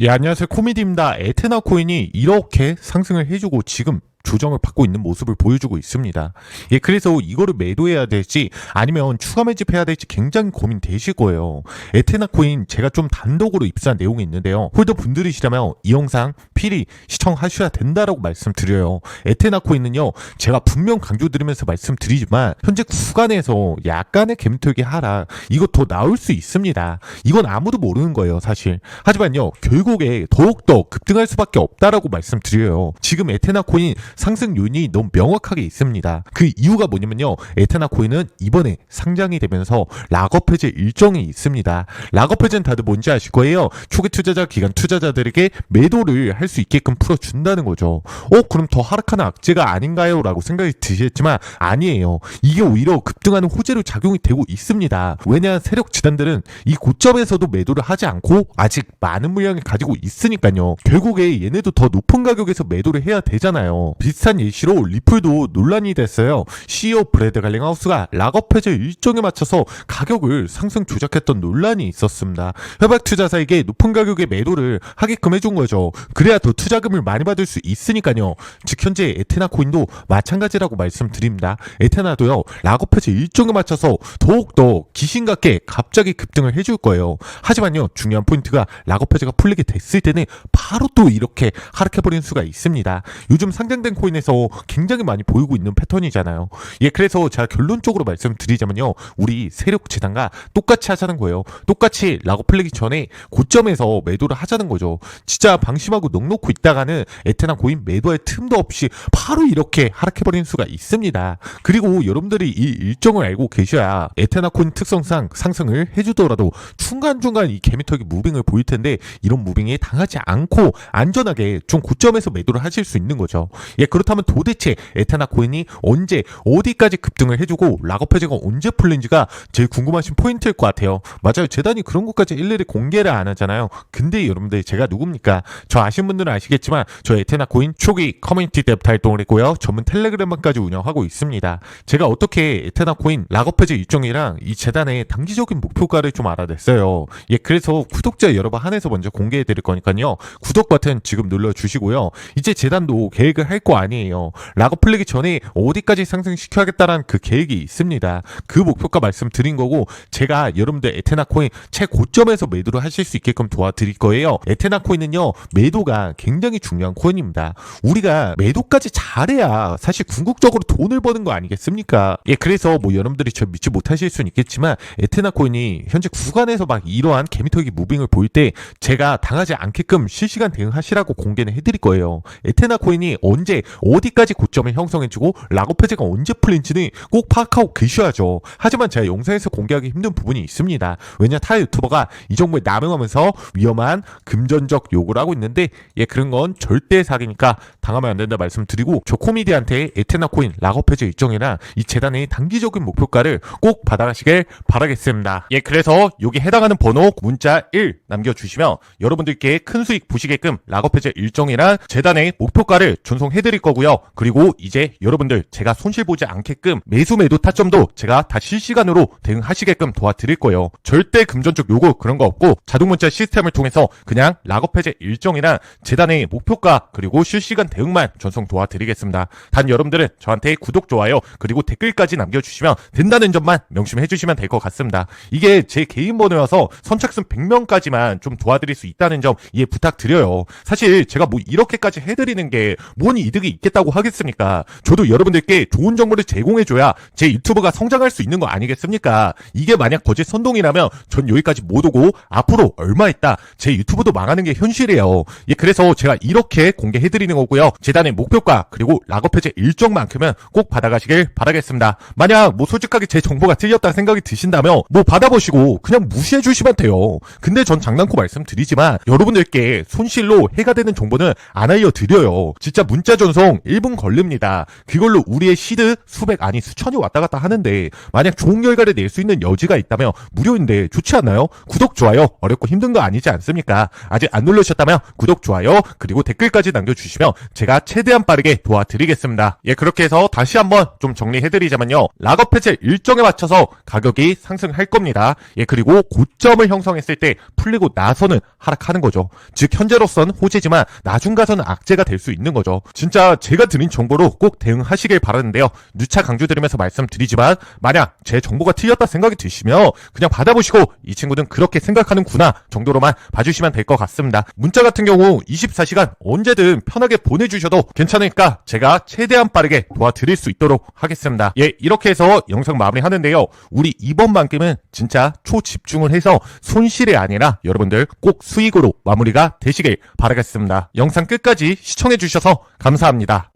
예, 안녕하세요. 코미디입니다. 에테나 코인이 이렇게 상승을 해주고 지금 조정을 받고 있는 모습을 보여주고 있습니다. 예, 그래서 이거를 매도해야 될지 아니면 추가 매집해야 될지 굉장히 고민되실 거예요. 에테나 코인 제가 좀 단독으로 입수한 내용이 있는데요. 홀더 분들이시라면 이 영상 필히 시청하셔야 된다라고 말씀드려요. 에테나 코인은요, 제가 분명 강조드리면서 말씀드리지만 현재 구간에서 약간의 갬털기 하라 더 나올 수 있습니다. 이건 아무도 모르는 거예요, 사실. 하지만요, 결국에 더욱더 급등할 수밖에 없다라고 말씀드려요. 지금 에테나 코인 상승 요인이 너무 명확하게 있습니다. 그 이유가 뭐냐면요. 에테나 코인은 이번에 상장이 되면서 락업 해제 일정이 있습니다. 락업 해제는 다들 뭔지 아실 거예요. 초기 투자자 기간 투자자들에게 매도를 할 수 있게끔 풀어준다는 거죠. 어, 그럼 더 하락하는 악재가 아닌가요? 라고 생각이 드시겠지만 아니에요. 이게 오히려 급등하는 호재로 작용이 되고 있습니다. 왜냐 세력 지단들은 이 고점에서도 매도를 하지 않고 아직 많은 물량을 가지고 있으니까요. 결국에 얘네도 더 높은 가격에서 매도를 해야 되잖아요. 비슷한 예시로 리플도 논란이 됐어요. CEO 브래드 갈링하우스가 락업 해제 일정에 맞춰서 가격을 상승 조작했던 논란이 있었습니다. 협약 투자사에게 높은 가격에 매도를 하게끔 해준 거죠. 그래야 더 투자금을 많이 받을 수 있으니까요. 즉 현재 에테나 코인도 마찬가지라고 말씀드립니다. 에테나도요 락업 해제 일정에 맞춰서 더욱더 귀신 같게 갑자기 급등을 해줄 거예요. 하지만요 중요한 포인트가 락업 해제가 풀리게 됐을 때는 바로 또 이렇게 하락해버리는 수가 있습니다. 요즘 상장된 코인에서 굉장히 많이 보이고 있는 패턴이잖아요. 예, 그래서 제가 결론적으로 말씀드리자면요. 우리 세력 재단과 똑같이 하자는 거예요. 똑같이 락업 풀리기 전에 고점에서 매도를 하자는 거죠. 진짜 방심하고 넉놓고 있다가는 에테나 코인 매도할 틈도 없이 바로 이렇게 하락해버리는 수가 있습니다. 그리고 여러분들이 이 일정을 알고 계셔야 에테나 코인 특성상 상승을 해주더라도 중간중간 이 개미터기 무빙을 보일 텐데 이런 무빙에 당하지 않고 안전하게 좀 고점에서 매도를 하실 수 있는 거죠. 예, 그렇다면 도대체 에테나 코인이 언제 어디까지 급등을 해주고 락업 해제가 언제 풀린지가 제일 궁금하신 포인트일 것 같아요. 맞아요. 재단이 그런 것까지 일일이 공개를 안 하잖아요. 근데 여러분들 제가 누굽니까? 저 아시는 분들은 아시겠지만 저 에테나 코인 초기 커뮤니티 때부터 활동을 했고요. 전문 텔레그램까지 운영하고 있습니다. 제가 어떻게 에테나 코인 락업 해제 일정이랑 이 재단의 단기적인 목표가를 좀 알아냈어요. 예, 그래서 구독자 여러분 한해서 먼저 공개해 드릴 거니까요. 구독 버튼 지금 눌러 주시고요. 이제 재단도 계획을 할거 아니에요. 락업 풀리기 전에 어디까지 상승시켜야겠다라는 그 계획이 있습니다. 그 목표가 말씀드린 거고 제가 여러분들 에테나 코인 최고점에서 매도를 하실 수 있게끔 도와드릴 거예요. 에테나 코인은요 매도가 굉장히 중요한 코인입니다. 우리가 매도까지 잘해야 사실 궁극적으로 돈을 버는 거 아니겠습니까? 예, 그래서 뭐 여러분들이 저 믿지 못하실 수는 있겠지만 에테나 코인이 현재 구간에서 막 이러한 개미터기 무빙을 보일 때 제가 당하지 않게끔 실시간 대응하시라고 공개는 해드릴 거예요. 에테나 코인이 언제 어디까지 고점을 형성해주고 락업 해제가 언제 풀린지는 꼭 파악하고 계셔야죠. 하지만 제가 영상에서 공개하기 힘든 부분이 있습니다. 왜냐 타 유튜버가 이 정보에 남용하면서 위험한 금전적 요구를 하고 있는데 예 그런 건 절대 사기니까 당하면 안 된다 말씀드리고 저 코미디한테 에테나 코인 락업 해제 일정이나 이 재단의 단기적인 목표가를 꼭 받아가시길 바라겠습니다. 예 그래서 여기 해당하는 번호 문자 1 남겨주시면 여러분들께 큰 수익 보시게끔 락업 해제 일정이랑 재단의 목표가를 전송 해드릴 거고요. 그리고 이제 여러분들 제가 손실 보지 않게끔 매수 매도 타점도 제가 다 실시간으로 대응하시게끔 도와드릴 거예요. 절대 금전적 요구 그런 거 없고 자동 문자 시스템을 통해서 그냥 락업 해제 일정이랑 재단의 목표가 그리고 실시간 대응만 전송 도와드리겠습니다. 단 여러분들은 저한테 구독 좋아요 그리고 댓글까지 남겨주시면 된다는 점만 명심해 주시면 될 것 같습니다. 이게 제 개인 번호여서 선착순 100명까지만 좀 도와드릴 수 있다는 점 이해 부탁드려요. 사실 제가 뭐 이렇게까지 해드리는 게 뭔 이득 이 있겠다고 하겠습니까? 저도 여러분들께 좋은 정보를 제공해줘야 제 유튜브가 성장할 수 있는 거 아니겠습니까? 이게 만약 거짓 선동이라면 전 여기까지 못 오고 앞으로 얼마 있다 제 유튜브도 망하는 게 현실이에요. 예, 그래서 제가 이렇게 공개해드리는 거고요. 재단의 목표가 그리고 락업 해제 일정만큼은 꼭 받아가시길 바라겠습니다. 만약 뭐 솔직하게 제 정보가 틀렸다 생각이 드신다면 뭐 받아보시고 그냥 무시해 주시면 돼요. 근데 전 장난코 말씀드리지만 여러분들께 손실로 해가 되는 정보는 안 알려드려요. 진짜 문자 전 전송 1분 걸립니다. 그걸로 우리의 시드 수백 아니 수천이 왔다 갔다 하는데 만약 좋은 결과를 낼 수 있는 여지가 있다면 무료인데 좋지 않나요? 구독 좋아요 어렵고 힘든 거 아니지 않습니까? 아직 안 누르셨다면 구독 좋아요 그리고 댓글까지 남겨주시면 제가 최대한 빠르게 도와드리겠습니다. 예 그렇게 해서 다시 한번 좀 정리해드리자면요. 락업 해제 일정에 맞춰서 가격이 상승할 겁니다. 예 그리고 고점을 형성했을 때 풀리고 나서는 하락하는 거죠. 즉 현재로선 호재지만 나중 가서는 악재가 될 수 있는 거죠. 진짜 제가 드린 정보로 꼭 대응하시길 바라는데요. 누차 강조드리면서 말씀드리지만 만약 제 정보가 틀렸다 생각이 드시면 그냥 받아보시고 이 친구는 그렇게 생각하는구나 정도로만 봐주시면 될 것 같습니다. 문자 같은 경우 24시간 언제든 편하게 보내주셔도 괜찮으니까 제가 최대한 빠르게 도와드릴 수 있도록 하겠습니다. 예 이렇게 해서 영상 마무리하는데요. 우리 이번 만큼은 진짜 초집중을 해서 손실이 아니라 여러분들 꼭 수익으로 마무리가 되시길 바라겠습니다. 영상 끝까지 시청해주셔서 감사합니다.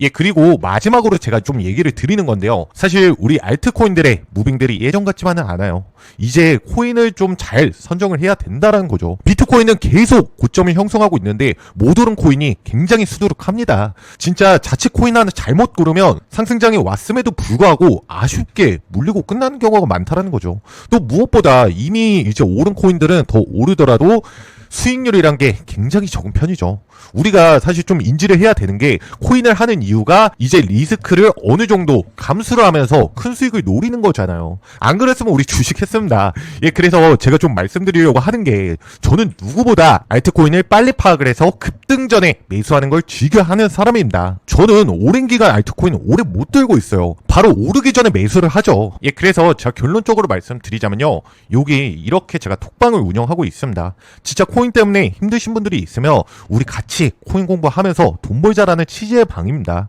예, 그리고 마지막으로 제가 좀 얘기를 드리는 건데요. 사실 우리 알트코인들의 무빙들이 예전 같지만은 않아요. 이제 코인을 좀 잘 선정을 해야 된다라는 거죠. 비트코인은 계속 고점을 형성하고 있는데 모든 코인이 굉장히 수두룩합니다. 진짜 자칫 코인 하나 잘못 고르면 상승장에 왔음에도 불구하고 아쉽게 물리고 끝나는 경우가 많다라는 거죠. 또 무엇보다 이미 이제 오른 코인들은 더 오르더라도 수익률이란 게 굉장히 적은 편이죠. 우리가 사실 좀 인지를 해야 되는 게 코인을 하는 이유가 이제 리스크를 어느 정도 감수를 하면서 큰 수익을 노리는 거잖아요. 안 그랬으면 우리 주식 했습니다. 예, 그래서 제가 좀 말씀드리려고 하는 게 저는 누구보다 알트코인을 빨리 파악을 해서 급 등 전에 매수하는 걸 즐겨 하는 사람입니다. 저는 오랜 기간 알트코인 오래 못 들고 있어요. 바로 오르기 전에 매수를 하죠. 예, 그래서 제가 결론적으로 말씀드리자면요. 여기 이렇게 제가 톡방을 운영하고 있습니다. 진짜 코인 때문에 힘드신 분들이 있으면 우리 같이 코인 공부하면서 돈 벌자라는 취지의 방입니다.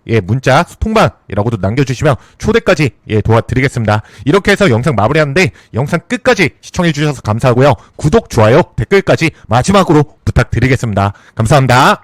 예, 문자 소통방이라고도 남겨주시면 초대까지 예, 도와드리겠습니다. 이렇게 해서 영상 마무리하는데 영상 끝까지 시청해주셔서 감사하고요. 구독, 좋아요, 댓글까지 마지막으로 부탁드리겠습니다. 감사합니다.